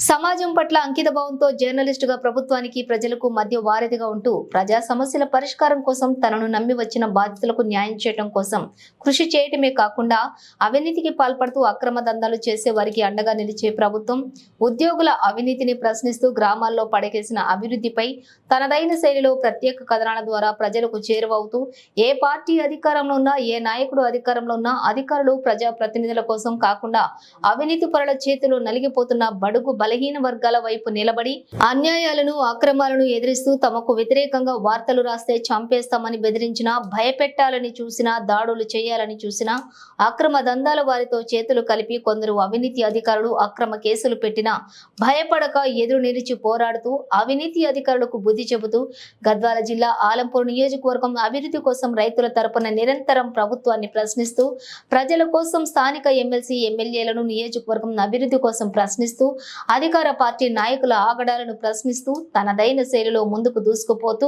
సమాజం పట్ల అంకిత భావంతో జర్నలిస్టుగా ప్రభుత్వానికి ప్రజలకు మధ్య వారధిగా ఉంటూ ప్రజా సమస్యల పరిష్కారం కోసం తనను నమ్మి వచ్చిన బాధితులకు న్యాయం చేయడం కోసం కృషి చేయటమే కాకుండా అవినీతికి పాల్పడుతూ అక్రమ దందాలు చేసే వారికి అండగా నిలిచే ప్రభుత్వం ఉద్యోగుల అవినీతిని ప్రశ్నిస్తూ గ్రామాల్లో పడకేసిన అభివృద్ధిపై తనదైన శైలిలో ప్రత్యేక కథనాల ద్వారా ప్రజలకు చేరువవుతూ ఏ పార్టీ అధికారంలో ఉన్నా ఏ నాయకుడు అధికారంలో ఉన్నా అధికారులు ప్రజా ప్రతినిధుల కోసం కాకుండా అవినీతి పరుల చేతిలో నలిగిపోతున్న బడుగు బలహీన వర్గాల వైపు నిలబడి అన్యాయాలను అక్రమాలను ఎదిరిస్తూ తమకు వ్యతిరేకంగా వార్తలు రాస్తే చంపేస్తామని బెదిరించినా భయపెట్టాలని చూసినా దాడులు చేయాలని చూసినా అక్రమ దందాల వారితో చేతులు కలిపి కొందరు అవినీతి అధికారులు అక్రమ కేసులు పెట్టినా భయపడక ఎదురు నిలిచి పోరాడుతూ అవినీతి అధికారులకు బుద్ధి చెబుతూ గద్వాల జిల్లా ఆలంపూర్ నియోజకవర్గం అభివృద్ధి కోసం రైతుల తరపున నిరంతరం ప్రభుత్వాన్ని ప్రశ్నిస్తూ ప్రజల కోసం స్థానిక ఎమ్మెల్సీ ఎమ్మెల్యేలను నియోజకవర్గం అభివృద్ధి కోసం ప్రశ్నిస్తూ అధికార పార్టీ నాయకుల ఆగడాలను ప్రశ్నిస్తూ తనదైన శైలిలో ముందుకు దూసుకుపోతూ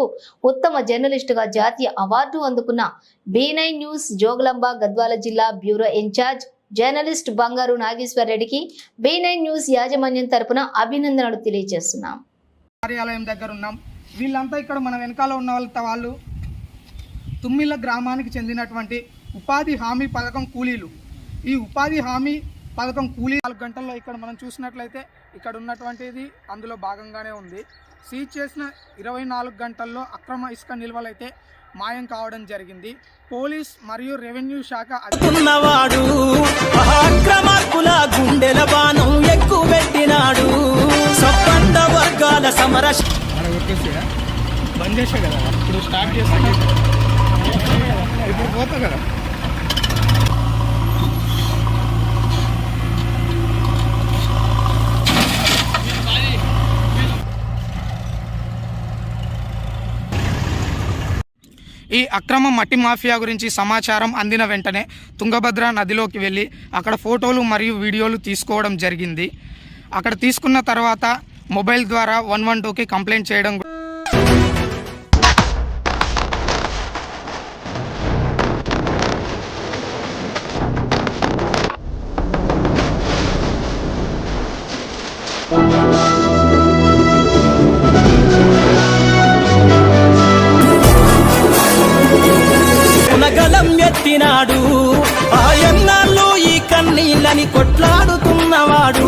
ఉత్తమ జర్నలిస్టుగా జాతీయ అవార్డు అందుకున్న B nine news Jogulamba Gadwal జిల్లా బ్యూరో ఇన్ఛార్జ్ జర్నలిస్ట్ బంగారు నాగేశ్వర్ రెడ్డికి బీ నైన్ న్యూస్ యాజమాన్యం తరపున అభినందనలు తెలియజేస్తున్నాం. కార్యాలయం దగ్గర ఉన్నాం. వీళ్ళంతా ఇక్కడ మన వెనకాల ఉన్న వాళ్ళు తుమ్మిళ్ళ గ్రామానికి చెందినటువంటి ఉపాధి హామీ పథకం కూలీలు. ఈ ఉపాధి హామీ పథకం కూలీ నాలుగు గంటల్లో ఇక్కడ మనం చూసినట్లయితే ఇక్కడ ఉన్నటువంటిది అందులో భాగంగానే ఉంది. సీజ్ చేసిన ఇరవై నాలుగు గంటల్లో అక్రమ ఇసుక నిల్వలైతే మాయం కావడం జరిగింది. పోలీస్ మరియు రెవెన్యూ శాఖ అధి- ఉన్నవాడు అక్రమార్కుల గుండెల బాణం ఎక్కువ పెట్టినాడు వర్గాల సమర బంద్ చేసే కదా? ఇప్పుడు స్టార్ట్ చేస్తా. ఇప్పుడు పోతా కదా? ఈ అక్రమ మట్టి మాఫియా గురించి సమాచారం అందిన వెంటనే తుంగభద్ర నదిలోకి వెళ్ళి అక్కడ ఫోటోలు మరియు వీడియోలు తీసుకోవడం జరిగింది. అక్కడ తీసుకున్న తర్వాత మొబైల్ ద్వారా వన్ వన్ టూకి కంప్లైంట్ చేయడం పునగలం ఆ ఎన్నాళ్ళు ఈ కన్నీళ్ళని కొట్లాడుతున్నవాడు.